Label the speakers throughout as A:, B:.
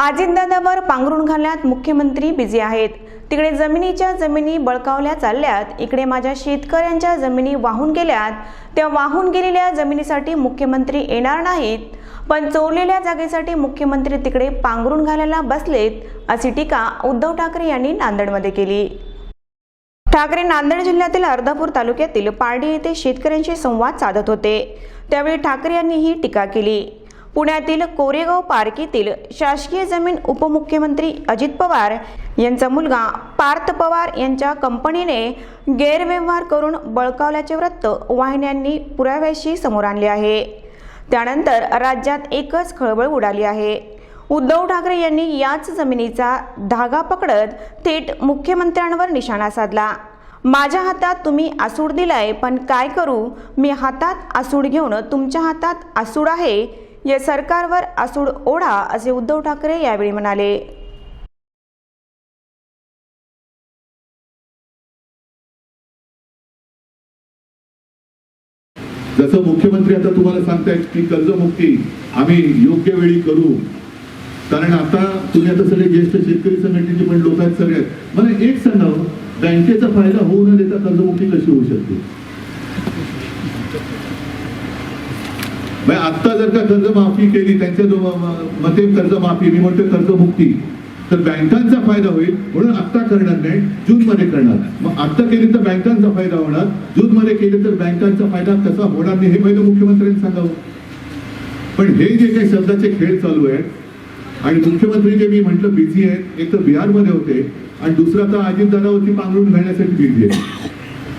A: अजितदादावर पांघरुण घालण्यात मुख्यमंत्री बिझी आहेत. तिकडे जमिनीच्या जमिनी बळकावल्या चालल्यात. इकडे माझ्या शेतकऱ्यांच्या जमिनी वाहून गेल्यात. त्या वाहून गेलेल्या जमिनीसाठी मुख्यमंत्री येणार नाहीत. पण चोरलेल्या जागेसाठी मुख्यमंत्री तिकडे पांघरुण घालायला बसलेत अशी टीका उद्धव ठाकरे यांनी नांदेडमध्ये केली. ठाकरे नांदेड जिल्ह्यातील अर्धापूर तालुक्यातील पारडी येथे शेतकऱ्यांशी संवाद साधत होते. त्यावेळी ठाकरे यांनी ही टीका केली. पुण्यातील कोरेगाव पार्क येथील शासकीय जमीन उपमुख्यमंत्री अजित पवार यांचा मुलगा पार्थ पवार यांच्या कंपनीने गैरव्यवहार करून बळकावल्याचे वृत्त वाहिन्यांनी पुराव्याशी समोर आणले आहे. त्यानंतर राज्यात एकच खळबळ उडाली आहे. उद्धव ठाकरे यांनी याच जमिनीचा धागा पकडत थेट मुख्यमंत्र्यांवर निशाणा साधला. माझ्या हातात तुम्ही आसूड दिलाय पण काय करू? मी हातात आसूड घेऊन तुमच्या हातात आसूड आहे. या सरकारवर आसूड ओढा असे उद्धव ठाकरे यावेळी म्हणाले.
B: जसं मुख्यमंत्री आता तुम्हाला सांगतायत की कर्जमुक्ती आम्ही योग्य वेळी करू. कारण आता तुम्ही आता सगळे ज्येष्ठ शेतकरी संघटनेचे पण लोक आहेत सगळे. मला एक सांगा बँकेचा फायदा होऊ न देता कर्जमुक्ती कशी होऊ शकते? आत्ता जर का कर्जमाफी केली त्यांच्या जो मते कर्जमाफी मी म्हणतो कर्जमुक्ती तर बँकांचा फायदा होईल म्हणून आत्ता करणार नाही जूनमध्ये करणार. मग आत्ता केली तर बँकांचा फायदा होणार. जूनमध्ये केली तर बँकांचा फायदा कसा होणार नाही हे पहिलं मुख्यमंत्र्यांनी सांगावं. पण हे जे काही शब्दाचे खेळ चालू आहेत आणि मुख्यमंत्री जे मी म्हटलं बिझी आहेत एक तर बिहारमध्ये होते आणि दुसरा तर अजितदादावरती पांघरून घालण्यासाठी बिझी आहे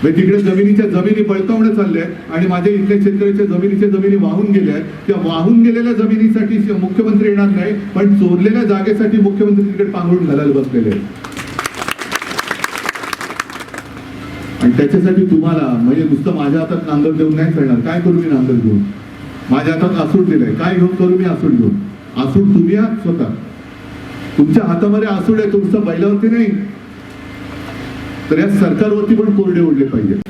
B: म्हणजे तिकडे जमिनीच्या जमिनी बळकावणं चालले आणि माझ्या इथल्या शेतकऱ्याच्या जमिनीच्या जमिनी वाहून गेल्या त्या वाहून गेलेल्या जमिनीसाठी मुख्यमंत्री येणार नाही पण चोरलेल्या जागेसाठी मुख्यमंत्री तिकडे पांघरून घालायला बसलेले आणि त्याच्यासाठी तुम्हाला म्हणजे नुसतं माझ्या हातात नांगर देऊन नाही चालणार. काय करू मी नांगर घेऊन? माझ्या हातात आसूड दिलंय. काय घेऊन करू मी आसूड घेऊन? आसूड तुम्ही आहात स्वतः. तुमच्या हातामध्ये आसूड आहे तुमचं बैलावरती नाही. तर या सरकारवरती पण कोरडे ओढले पाहिजे